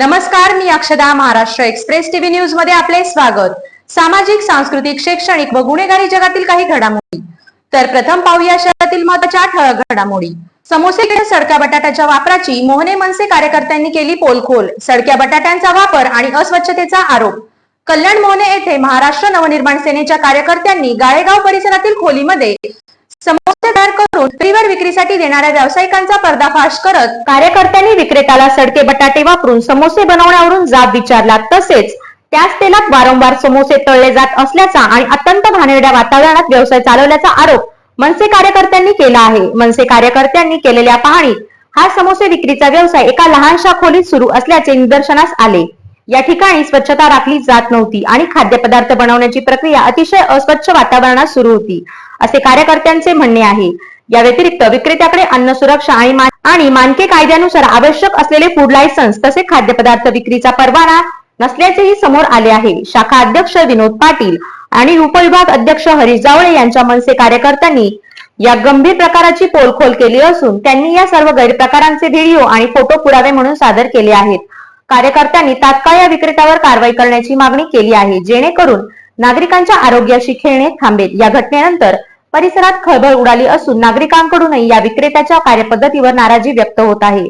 नमस्कार मी अक्षदा Maharashtra express TV न्यूजमध्ये आपले स्वागत. सामाजिक सांस्कृतिक शैक्षणिक व गुन्हेगारी जगातील काही घडामोडी. तर प्रथम पाहूया शहरातील महत्त्वाच्या ठळक घडामोडी. समोसे सडक्या बटाट्याच्या वापराची मोहने मनसे कार्यकर्त्यांनी केली पोलखोल. सडक्या बटाट्यांचा वापर आणि अस्वच्छतेचा आरोप. कल्याण मोहने येथे महाराष्ट्र नवनिर्माण सेनेच्या कार्यकर्त्यांनी गाळेगाव परिसरातील खोलीमध्ये समोसे तयार विक्रीवर विक्रीसाठी देणाऱ्या व्यावसायिकांचा पर्दाफाश करत कार्यकर्त्यांनी विक्रेत्याला सडके बटाटे वापरून समोसे बनवण्यावरून जाब विचारला. तसेच त्याच तेलात वारंवार समोसे तळले जात असल्याचा आणि अत्यंत घाणेरड्या वातावरणात व्यवसाय चालवल्याचा आरोप मनसे कार्यकर्त्यांनी केला आहे. मनसे कार्यकर्त्यांनी केलेल्या पाहणीत हा समोसे विक्रीचा व्यवसाय एका लहानशा खोलीत सुरू असल्याचे निदर्शनास आले. या ठिकाणी स्वच्छता राखली जात नव्हती आणि खाद्यपदार्थ बनवण्याची प्रक्रिया अतिशय अस्वच्छ वातावरणात सुरू होती असे कार्यकर्त्यांचे म्हणणे आहे. या व्यतिरिक्त विक्रेत्याकडे अन्न सुरक्षा आणि मान- आणि मानके कायद्यानुसार आवश्यक असलेले फूड लायसन्स तसे खाद्यपदार्थ विक्रीचा परवाना नसल्याचेही समोर आले आहे. शाखा अध्यक्ष विनोद पाटील आणि उपविभाग अध्यक्ष हरीश जावळे यांच्या मनसे कार्यकर्त्यांनी या गंभीर प्रकाराची पोलखोल केली असून त्यांनी या सर्व गैरप्रकारांचे व्हिडिओ आणि फोटो पुरावे म्हणून सादर केले आहेत. कार्यकर्त्यांनी तात्काळ या विक्रेत्यावर कारवाई करण्याची मागणी केली आहे. जेणेकरून नागरिकांच्या आरोग्याशी खेळणे थांबेल. या घटनेनंतर परिसरात खळबळ उडाली असून नागरिकांकडूनही या विक्रेत्याच्या कार्यपद्धतीवर नाराजी व्यक्त होत आहे.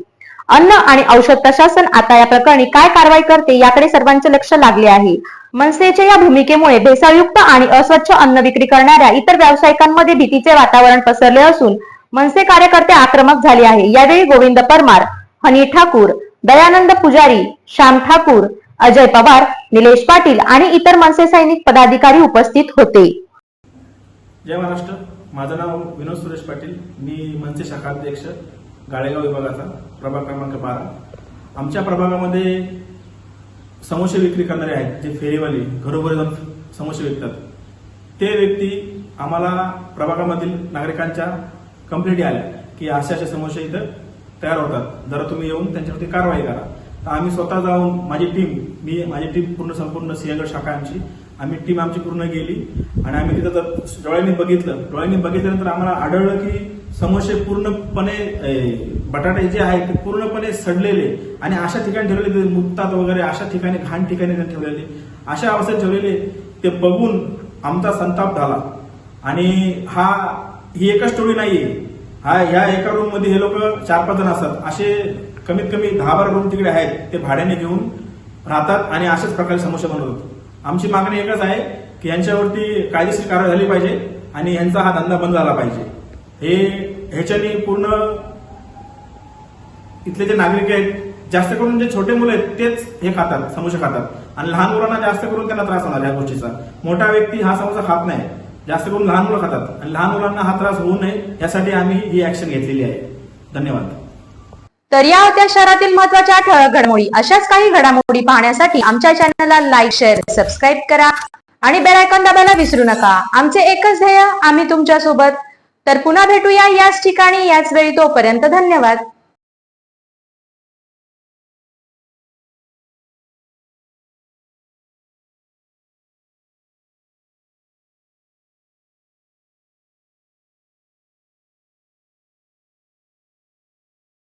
अन्न आणि औषध प्रशासन आता या प्रकरणी काय कारवाई करते याकडे सर्वांचे लक्ष लागले आहे. मनसेच्या या भूमिकेमुळे भेसळयुक्त आणि अस्वच्छ अन्न विक्री करणाऱ्या इतर व्यावसायिकांमध्ये भीतीचे वातावरण पसरले असून मनसे कार्यकर्ते आक्रमक झाले आहे. यावेळी गोविंद परमार हनी ठाकूर दयानंद पुजारी श्याम ठाकूर अजय पवार निलेश पाटील आणि इतर मनसे सैनिक पदाधिकारी उपस्थित होते. जय महाराष्ट्र. माझं नाव विनोद सुरेश पाटील. मी मनसे शाखा अध्यक्ष गाळेगाव विभागाचा प्रभाग क्रमांक बारा. आमच्या प्रभागामध्ये समोसे विक्री करणारे आहेत जे फेरीवाले घरोघरी जाऊन समोसे विकतात. ते व्यक्ती आम्हाला प्रभागामधील नागरिकांच्या कंप्लेंटी आल्या की असे असे समोसे इथं तयार होतात. जरा तुम्ही येऊन त्यांच्यावरती कारवाई करा. तर आम्ही स्वतः जाऊन माझी टीम मी माझी टीम पूर्ण संपूर्ण सिंहगड शाखा आमची. आम्ही टीम आमची पूर्ण गेली आणि आम्ही तिथं तर डोळ्यांनी बघितलं. डोळ्यांनी बघितल्यानंतर आम्हाला आढळलं की समोसे पूर्णपणे बटाटे जे आहेत ते पूर्णपणे सडलेले आणि अशा ठिकाणी ठेवलेले मुक्तात वगैरे अशा ठिकाणी घाण ठिकाणी ठेवलेले. अशा अवस्थेत ठेवलेले ते बघून आमचा संताप झाला. आणि हा ही एकच स्टोरी नाहीये. हा या एका रूममध्ये हे लोक चार पाच जण असतात. असे कमीत कमी दहा बारा रूम तिकडे आहेत. ते भाड्याने घेऊन राहतात आणि अशाच प्रकारे समस्या बनवतात. आमची मागणी एकच आहे की यांच्यावरती कायदेशीर कारवाई झाली पाहिजे आणि यांचा हा धंदा बंद झाला पाहिजे. हे ह्याच्याने पूर्ण इथले जे नागरिक आहेत जास्त करून जे छोटे मुलं आहेत तेच हे खातात समोसे खातात. आणि लहान मुलांना जास्त करून त्यांना त्रास होणार या गोष्टीचा. मोठा व्यक्ती हा समोसा खात नाही. जास्त करून लहान मुलं खातात. आणि लहान मुलांना हा त्रास होऊ नये यासाठी आम्ही ही ऍक्शन घेतलेली आहे. धन्यवाद. तर या होत्या शहरातील महत्त्वाच्या ठळक घडामोडी. अशाच काही घडामोडी पाहण्यासाठी आमच्या चॅनलला लाईक शेअर सबस्क्राईब करा आणि बेल आयकॉन दाबायला विसरू नका. आमचे एकच ध्येय आम्ही तुमच्यासोबत तर पुन्हा भेटूया याच ठिकाणी याच वेळी तोपर्यंत धन्यवाद.